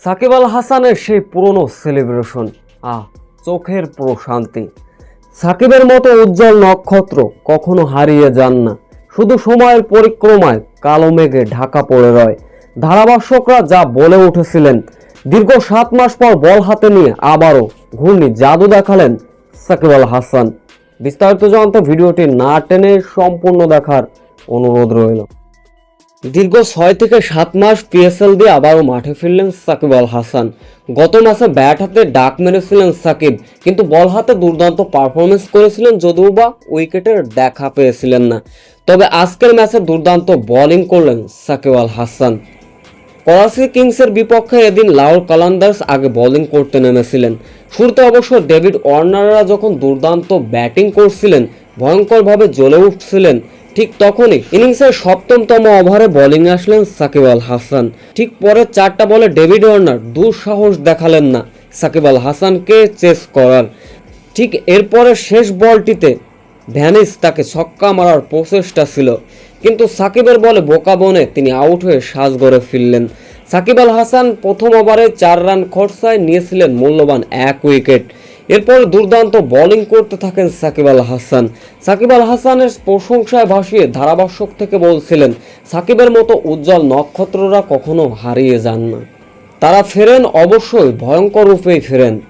সাকিব আল হাসানের সেই পুরনো সেলিব্রেশন আহ, চোখের প্রশান্তি। সাকিবের মতো উজ্জ্বল নক্ষত্র কখনো হারিয়ে যান না। শুধু সময়ের পরিক্রমায় কালো মেঘে ঢাকা পড়ে রয়। ধারাভাষ্যকরা যা বলে উঠেছিলেন, দীর্ঘ সাত মাস পর বল হাতে নিয়ে আবারও ঘূর্ণি জাদু দেখালেন সাকিব আল হাসান। বিস্তারিত জানতে ভিডিওটি না টেনে সম্পূর্ণ দেখার অনুরোধ রইল। দীর্ঘ ছয় থেকে সাত মাস পিএসএল দিয়ে আবারও মাঠে ফিরলেন সাকিব আল হাসান। গত মাসে ব্যাট হাতে ডাক মেরেছিলেন সাকিব, কিন্তু বল হাতে দুর্দান্ত পারফরমেন্স করেছিলেন যদিও বা উইকেটের দেখা পেয়েছিলেন না। তবে আজকের ম্যাচে দুর্দান্ত বোলিং করলেন সাকিব আল হাসান। করাচি কিংসের বিপক্ষে এদিন লাউর কালান্দার্স আগে বোলিং করতে নেমেছিলেন। শুরুতে অবশ্য ডেভিড ওয়ার্নাররা যখন দুর্দান্ত ব্যাটিং করছিলেন, ভয়ঙ্করভাবে জ্বলে উঠছিলেন। ঠিক তখনই ইনিংসের সপ্তমতম ওভারে বোলিং আসলেন সাকিব আল হাসান। ঠিক পরে চারটা বলে ডেভিড ওয়ার্নার দুঃসাহস দেখালেন না সাকিব আল হাসানকে চেস করার। ঠিক এরপরে শেষ বলটিতে ভ্যানিস তাকে ছক্কা মারার প্রচেষ্টা ছিল, কিন্তু সাকিবের বলে বোকা বনে তিনি আউট হয়ে সাজ গড়ে ফিরলেন। সাকিব আল হাসান প্রথম ওভারে চার রান খরচায় নিয়েছিলেন মূল্যবান এক উইকেট। এরপর দুর্দান্ত বোলিং করতে থাকেন সাকিব আল হাসান। সাকিব আল হাসানের প্রশংসায় ভাসিয়ে ধারাভাষ্যক থেকে বলছিলেন, সাকিবের মতো উজ্জ্বল নক্ষত্ররা কখনো হারিয়ে যান না। তারা ফেরেন, অবশ্যই ভয়ঙ্কর রূপেই ফেরেন।